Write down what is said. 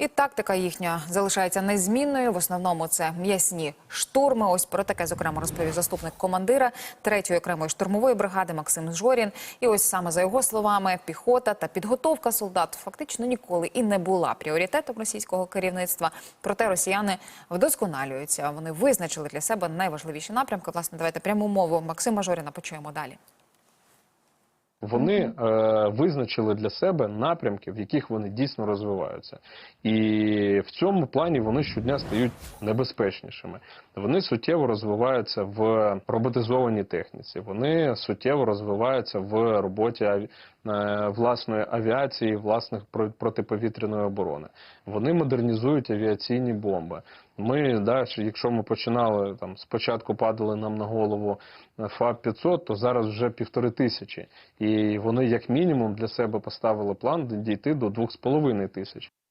І тактика їхня залишається незмінною. В основному це м'ясні штурми. Ось про таке зокрема розповів заступник командира третьої окремої штурмової бригади Максим Жорін. І ось саме за його словами, піхота та підготовка солдат фактично ніколи і не була пріоритетом російського керівництва. Проте росіяни вдосконалюються. Вони визначили для себе найважливіші напрямки. Власне, давайте пряму мову Максима Жоріна почуємо далі. Вони е, визначили для себе напрямки, в яких вони дійсно розвиваються, і в цьому плані вони щодня стають небезпечнішими. Вони суттєво розвиваються в роботизованій техніці. Вони суттєво розвиваються в роботі власної авіації, власних про- протиповітряної оборони. Вони модернізують авіаційні бомби. Ми, да, якщо ми починали там спочатку падали нам на голову ФАБ 500, то зараз вже півтори тисячі. І вони як мінімум для себе поставили план дійти до двох з половиною тисяч.